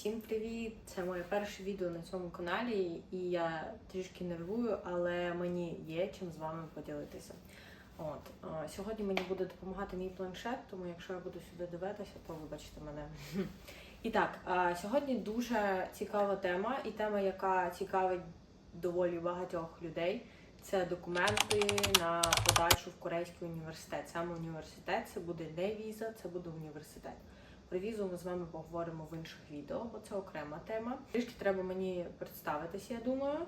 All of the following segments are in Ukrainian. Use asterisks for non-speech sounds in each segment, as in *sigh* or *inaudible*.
Всім привіт! Це моє перше відео на цьому каналі, і я трішки нервую, але мені є чим з вами поділитися. От сьогодні мені буде допомагати мій планшет, тому якщо я буду сюди дивитися, то вибачте мене. І так, сьогодні дуже цікава тема, і тема, яка цікавить доволі багатьох людей. Це документи на подачу в Корейський університет. Саме університет це буде не віза, це буде університет. Про візу ми з вами поговоримо в інших відео, бо це окрема тема. Трішки треба мені представитися, я думаю.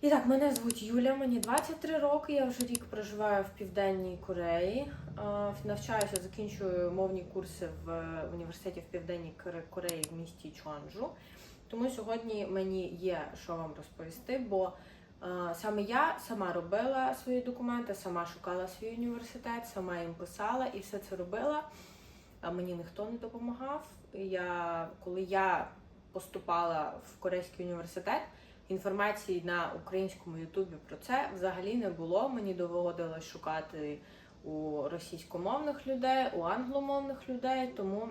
І так, мене звуть Юля, мені 23 роки, я вже рік проживаю в Південній Кореї. Навчаюся, закінчую мовні курси в університеті в Південній Кореї в місті Чонджу. Тому сьогодні мені є що вам розповісти, бо саме я сама робила свої документи, сама шукала свій університет, сама їм писала і все це робила мені ніхто не допомагав. Я, коли я поступала в Корейський університет, інформації на українському Ютубі про це взагалі не було. Мені доводилось шукати у російськомовних людей, у англомовних людей. Тому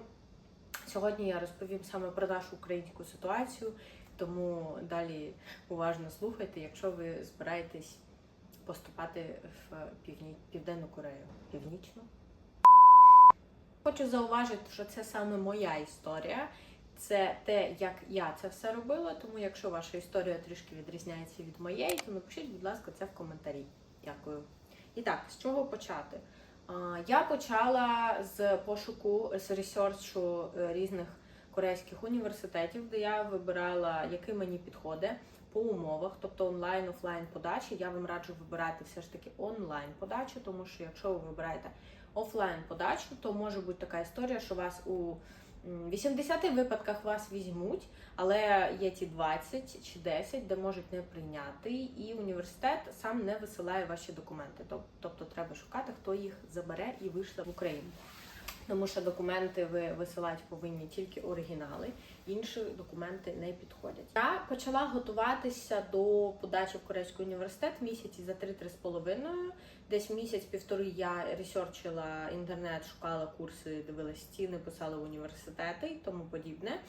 сьогодні я розповім саме про нашу українську ситуацію. Тому далі уважно слухайте, якщо ви збираєтесь поступати в. Південну Корею. Північну? Хочу зауважити, що це саме моя історія. Це те, як я це все робила. Тому, якщо ваша історія трішки відрізняється від моєї, то напишіть, будь ласка, це в коментарі. Дякую. І так, з чого почати? Я почала з пошуку з ресерчу е, різних корейських університетів, де я вибирала, який мені підходить по умовах, тобто онлайн, офлайн подачі. Я вам раджу вибирати все ж таки онлайн подачу, тому що якщо ви вибираєте офлайн подачу, то може бути така історія, що вас у м, 80 випадках вас візьмуть, але є ті 20 чи 10, де можуть не прийняти, і університет сам не висилає ваші документи. Тоб- Тобто треба шукати, хто їх забере і вийшла в Україну. Тому що документи ви висилати повинні тільки оригінали, інші документи не підходять. Я почала готуватися до подачі в Корейський університет місяці за 3-3 з половиною. Десь місяць-півтори я ресерчила інтернет, шукала курси, дивилась ціни, писала в університети і тому подібне.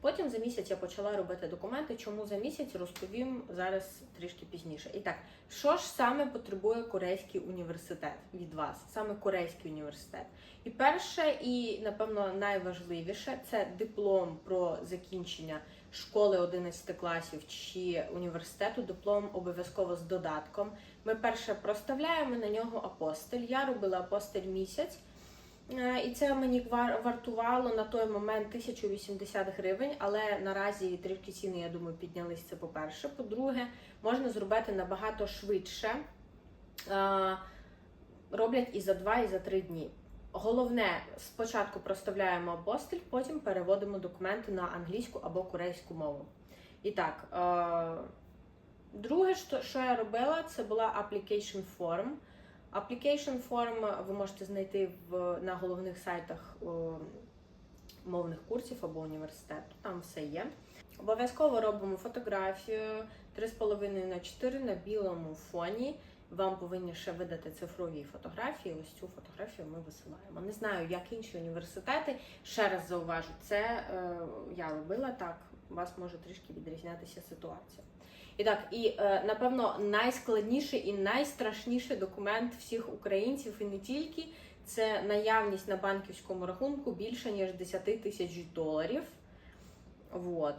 Потім за місяць я почала робити документи. Чому за місяць розповім зараз трішки пізніше. І так, що ж саме потребує корейський університет від вас? Саме корейський університет. І перше, і напевно найважливіше це диплом про закінчення школи 11 класів чи університету. Диплом обов'язково з додатком. Ми перше проставляємо на нього апостиль. Я робила апостиль місяць. Е, І це мені вар- вартувало на той момент 1080 гривень, але наразі трішки ціни, я думаю, піднялись це по-перше. По-друге, можна зробити набагато швидше. Е, Роблять і за два, і за три дні. Головне, спочатку проставляємо апостиль, потім переводимо документи на англійську або корейську мову. І так, е, друге, що я робила, це була application form. Application form ви можете знайти в, на головних сайтах о, мовних курсів або університету. Там все є. Обов'язково робимо фотографію 3,5 на 4 на білому фоні. Вам повинні ще видати цифрові фотографії. Ось цю фотографію ми висилаємо. Не знаю, як інші університети. Ще раз зауважу, це е, я робила так. У вас може трішки відрізнятися ситуація. І так, і е, напевно найскладніший і найстрашніший документ всіх українців, і не тільки це наявність на банківському рахунку більше ніж 10 тисяч доларів. Вот.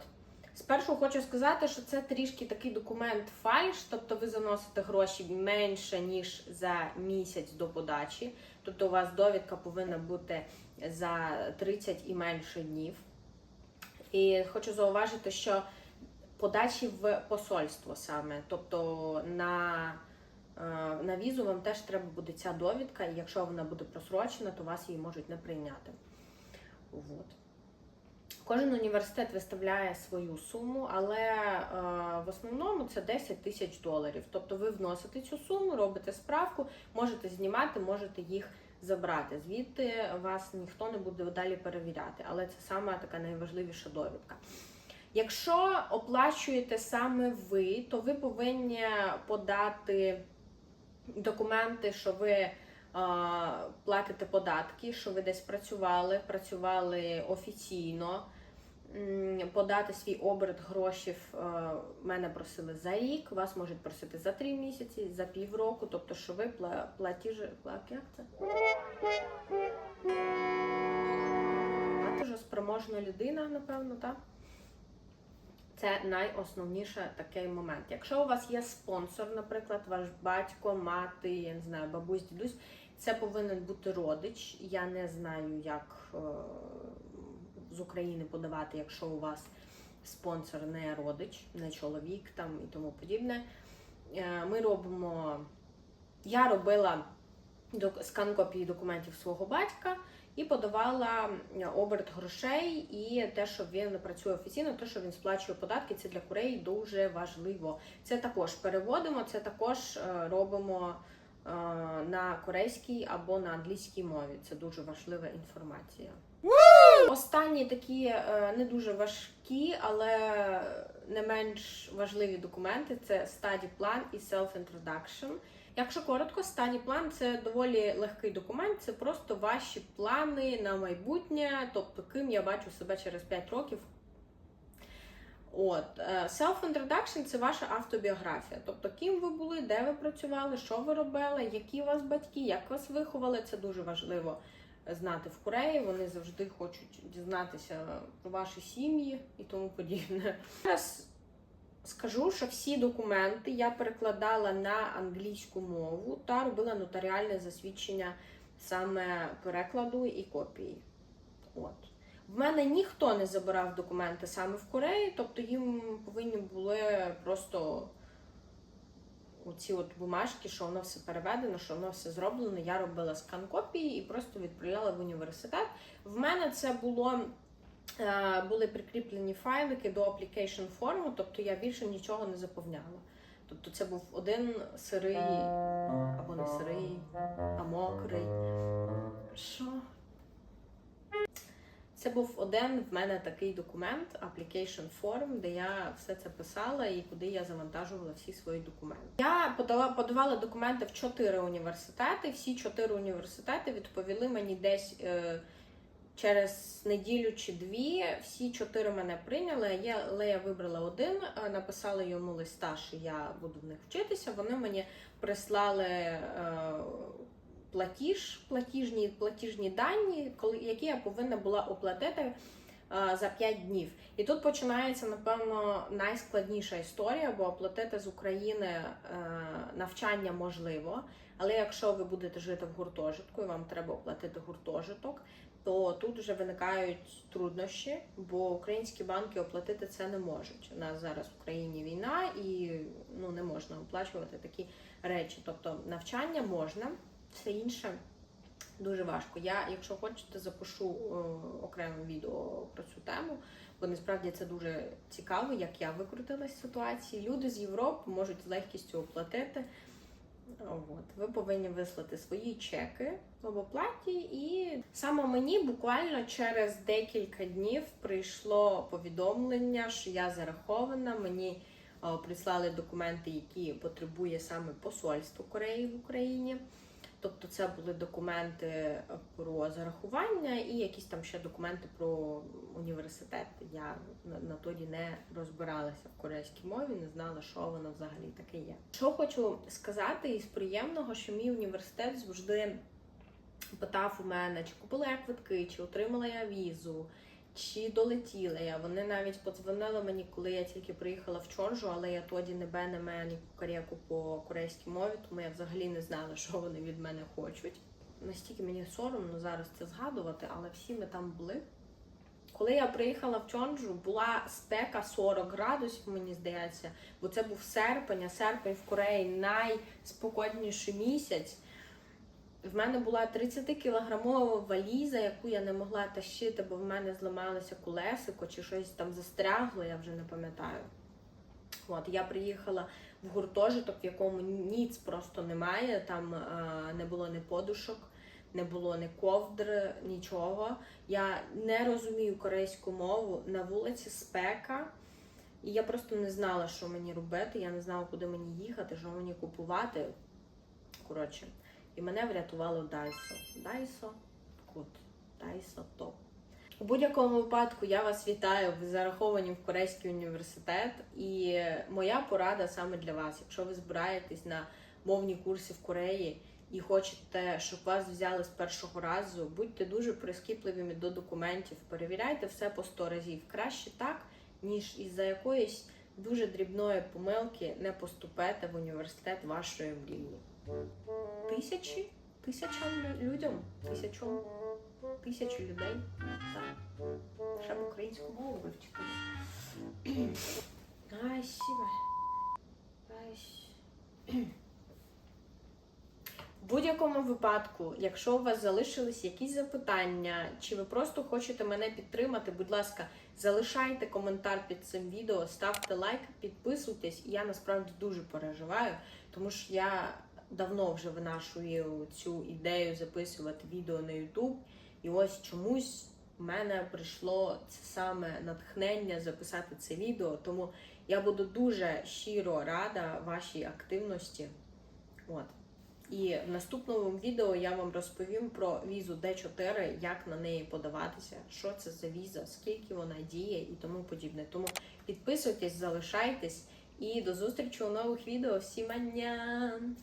Спершу хочу сказати, що це трішки такий документ фальш, тобто ви заносите гроші менше, ніж за місяць до подачі. Тобто у вас довідка повинна бути за 30 і менше днів. І хочу зауважити, що подачі в посольство саме, тобто на, е, на візу вам теж треба буде ця довідка, і якщо вона буде просрочена, то вас її можуть не прийняти. Вот. Кожен університет виставляє свою суму, але е, в основному це 10 тисяч доларів. Тобто ви вносите цю суму, робите справку, можете знімати, можете їх забрати. Звідти вас ніхто не буде далі перевіряти, але це саме така найважливіша довідка. Якщо оплачуєте саме ви, то ви повинні подати документи, що ви платите податки, що ви десь працювали, працювали офіційно. подати свій оберт грошів. е, Мене просили за рік, вас можуть просити за три місяці, за півроку, тобто, що ви пла- платіж... пла- як це? Платежоспроможна людина, напевно, так? Це найосновніше такий момент. Якщо у вас є спонсор, наприклад, ваш батько, мати, я не знаю, бабусь, дідусь, це повинен бути родич. Я не знаю, як е, з України подавати, якщо у вас спонсор не родич, не чоловік там і тому подібне. Е, Ми робимо. Я робила скан копії документів свого батька і подавала оберт грошей і те, що він працює офіційно, те, що він сплачує податки, це для курей дуже важливо. Це також переводимо, це також е, робимо е, на корейській або на англійській мові. Це дуже важлива інформація. Останні такі е, не дуже важкі, але не менш важливі документи це study plan і self-introduction. Якщо коротко, study plan це доволі легкий документ, це просто ваші плани на майбутнє, тобто ким я бачу себе через 5 років. От е, self-introduction – це ваша автобіографія. Тобто, ким ви були, де ви працювали, що ви робили, які у вас батьки, як вас виховали. Це дуже важливо знати в Кореї. Вони завжди хочуть дізнатися про ваші сім'ї і тому подібне. Зараз скажу, що всі документи я перекладала на англійську мову та робила нотаріальне засвідчення саме перекладу і копії. От. В мене ніхто не забирав документи саме в Кореї, тобто їм повинні були просто оці от бумажки, що воно все переведено, що воно все зроблено. Я робила скан копії і просто відправляла в університет. В мене це було. Е, Були прикріплені файлики до application форму, тобто я більше нічого не заповняла. Тобто це був один сирий, або не сирий, а мокрий. Що? Це був один в мене такий документ, application form, де я все це писала і куди я завантажувала всі свої документи. Я подала подавала документи в чотири університети. Всі чотири університети відповіли мені десь е, через неділю чи дві. Всі чотири мене прийняли. Я, але я вибрала один, написала йому листа, що я буду в них вчитися. Вони мені прислали. Е, платіж, платіжні, платіжні дані, коли, які я повинна була оплатити за 5 днів. І тут починається, напевно, найскладніша історія, бо оплатити з України е, навчання можливо. Але якщо ви будете жити в гуртожитку і вам треба оплатити гуртожиток, то тут вже виникають труднощі, бо українські банки оплатити це не можуть. У нас зараз в Україні війна і ну не можна оплачувати такі речі. Тобто навчання можна, все інше дуже важко. Я, якщо хочете, запишу е, окреме відео про цю тему, бо насправді це дуже цікаво, як я викрутилась з ситуації. Люди з Європи можуть з легкістю оплатити. От, ви повинні вислати свої чеки в оплаті, і саме мені буквально через декілька днів прийшло повідомлення, що я зарахована. Мені е, прислали документи, які потребує саме посольство Кореї в Україні. Тобто це були документи про зарахування і якісь там ще документи про університет. Я на, на тоді не розбиралася в корейській мові, не знала, що воно взагалі таке є. Що хочу сказати із приємного, що мій університет завжди питав у мене, чи купила я квитки, чи отримала я візу, чи долетіла я. Вони навіть подзвонили мені, коли я тільки приїхала в Чоржу, але я тоді не бе, не ме, ні кореку по корейській мові, тому я взагалі не знала, що вони від мене хочуть. Настільки мені соромно зараз це згадувати, але всі ми там були. Коли я приїхала в Чонджу, була спека 40 градусів, мені здається, бо це був серпень, а серпень в Кореї найспокійніший місяць. В мене була 30-кілограмова валіза, яку я не могла тащити, бо в мене зламалося колесико чи щось там застрягло, я вже не пам'ятаю. От, я приїхала в гуртожиток, в якому ніц просто немає. Там е, не було ні подушок, не було ні ковдр, нічого. Я не розумію корейську мову. На вулиці спека. І я просто не знала, що мені робити. Я не знала, куди мені їхати, що мені купувати. Коротше, і мене врятувало Дайсо. Дайсо кут. Дайсо топ. У будь-якому випадку я вас вітаю. Ви зараховані в Корейський університет. І моя порада саме для вас. Якщо ви збираєтесь на мовні курси в Кореї і хочете, щоб вас взяли з першого разу, будьте дуже прискіпливими до документів. Перевіряйте все по 100 разів. Краще так, ніж із-за якоїсь дуже дрібної помилки не поступете в університет вашої мрії. Тисячі? Тисячам людям? Тисячам? Тисячу людей? Так. Ще б українську мову вивчити. *clears throat* Ай, *clears throat* В будь-якому випадку, якщо у вас залишились якісь запитання, чи ви просто хочете мене підтримати, будь ласка, залишайте коментар під цим відео, ставте лайк, підписуйтесь. Я насправді дуже переживаю, тому що я давно вже винашую цю ідею записувати відео на YouTube. І ось чомусь в мене прийшло це саме натхнення записати це відео. Тому я буду дуже щиро рада вашій активності. От. І в наступному відео я вам розповім про візу D4, як на неї подаватися, що це за віза, скільки вона діє і тому подібне. Тому підписуйтесь, залишайтесь і до зустрічі у нових відео. Всім анням!